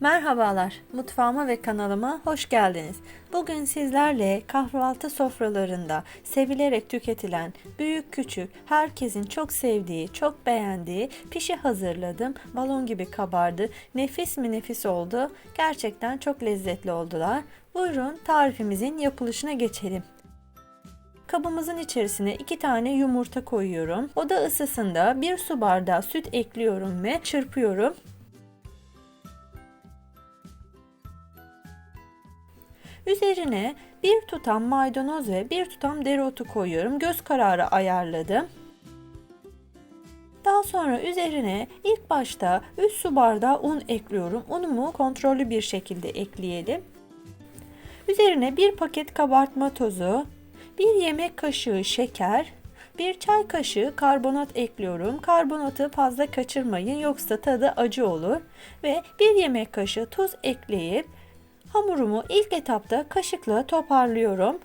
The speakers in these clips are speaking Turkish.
Merhabalar, mutfağıma ve kanalıma hoş geldiniz. Bugün sizlerle kahvaltı sofralarında sevilerek tüketilen büyük küçük herkesin çok sevdiği, çok beğendiği pişi hazırladım. Balon gibi kabardı. Nefis mi nefis oldu. Gerçekten çok lezzetli oldular. Buyurun tarifimizin yapılışına geçelim. Kabımızın içerisine 2 tane yumurta koyuyorum. Oda ısısında 1 su bardağı süt ekliyorum ve çırpıyorum. Üzerine bir tutam maydanoz ve bir tutam dereotu koyuyorum. Göz kararı ayarladım. Daha sonra üzerine ilk başta 3 su bardağı un ekliyorum. Unumu kontrollü bir şekilde ekleyelim. Üzerine bir paket kabartma tozu, bir yemek kaşığı şeker, bir çay kaşığı karbonat ekliyorum. Karbonatı fazla kaçırmayın yoksa tadı acı olur. Ve bir yemek kaşığı tuz ekleyip Hamurumu ilk etapta kaşıkla toparlıyorum.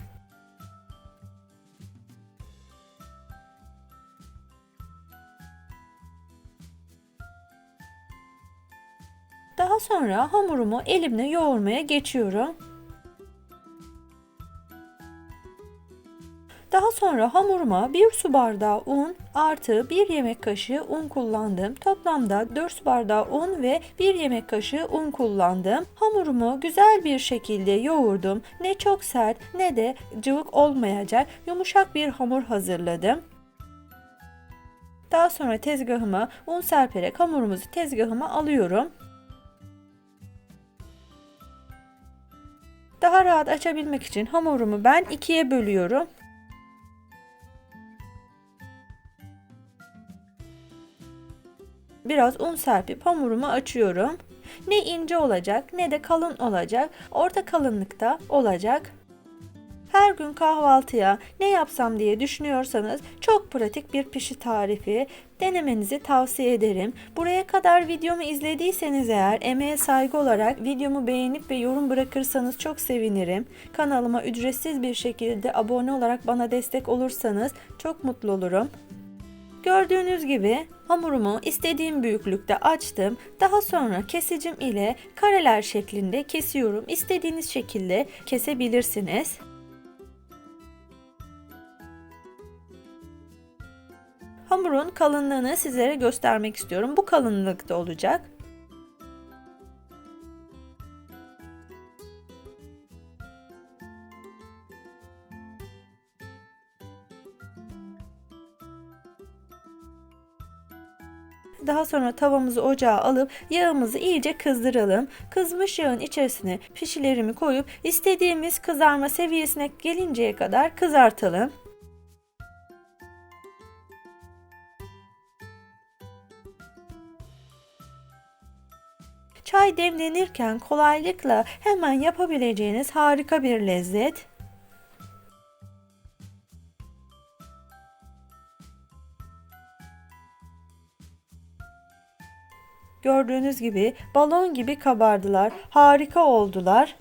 Daha sonra hamurumu elimle yoğurmaya geçiyorum. Daha sonra hamuruma 1 su bardağı un artı 1 yemek kaşığı un kullandım. Toplamda 4 su bardağı un ve 1 yemek kaşığı un kullandım. Hamurumu güzel bir şekilde yoğurdum. Ne çok sert ne de cıvık olmayacak yumuşak bir hamur hazırladım. Daha sonra tezgahıma un serperek hamurumuzu tezgahıma alıyorum. Daha rahat açabilmek için hamurumu ben ikiye bölüyorum. Biraz un serpip hamurumu açıyorum. Ne ince olacak ne de kalın olacak. Orta kalınlıkta olacak. Her gün kahvaltıya ne yapsam diye düşünüyorsanız çok pratik bir pişi tarifi denemenizi tavsiye ederim. Buraya kadar videomu izlediyseniz eğer emeğe saygı olarak videomu beğenip ve yorum bırakırsanız çok sevinirim. Kanalıma ücretsiz bir şekilde abone olarak bana destek olursanız çok mutlu olurum. Gördüğünüz gibi hamurumu istediğim büyüklükte açtım. Daha sonra kesicim ile kareler şeklinde kesiyorum. İstediğiniz şekilde kesebilirsiniz. Hamurun kalınlığını sizlere göstermek istiyorum. Bu kalınlıkta olacak. Daha sonra tavamızı ocağa alıp yağımızı iyice kızdıralım. Kızmış yağın içerisine pişilerimi koyup istediğimiz kızarma seviyesine gelinceye kadar kızartalım. Çay demlenirken kolaylıkla hemen yapabileceğiniz harika bir lezzet. Gördüğünüz gibi balon gibi kabardılar. Harika oldular.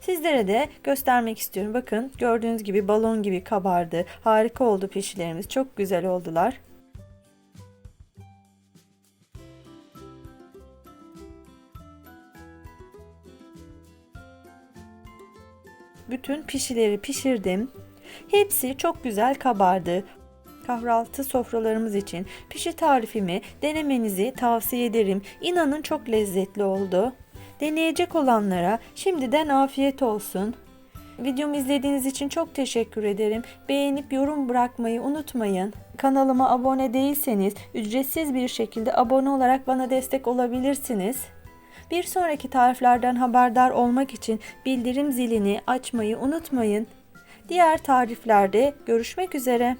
Sizlere de göstermek istiyorum. Bakın gördüğünüz gibi balon gibi kabardı. Harika oldu pişilerimiz. Çok güzel oldular. Bütün pişileri pişirdim. Hepsi çok güzel kabardı. Kahvaltı sofralarımız için pişi tarifimi denemenizi tavsiye ederim. İnanın çok lezzetli oldu. Deneyecek olanlara şimdiden afiyet olsun. Videomu izlediğiniz için çok teşekkür ederim. Beğenip yorum bırakmayı unutmayın. Kanalıma abone değilseniz ücretsiz bir şekilde abone olarak bana destek olabilirsiniz. Bir sonraki tariflerden haberdar olmak için bildirim zilini açmayı unutmayın. Diğer tariflerde görüşmek üzere.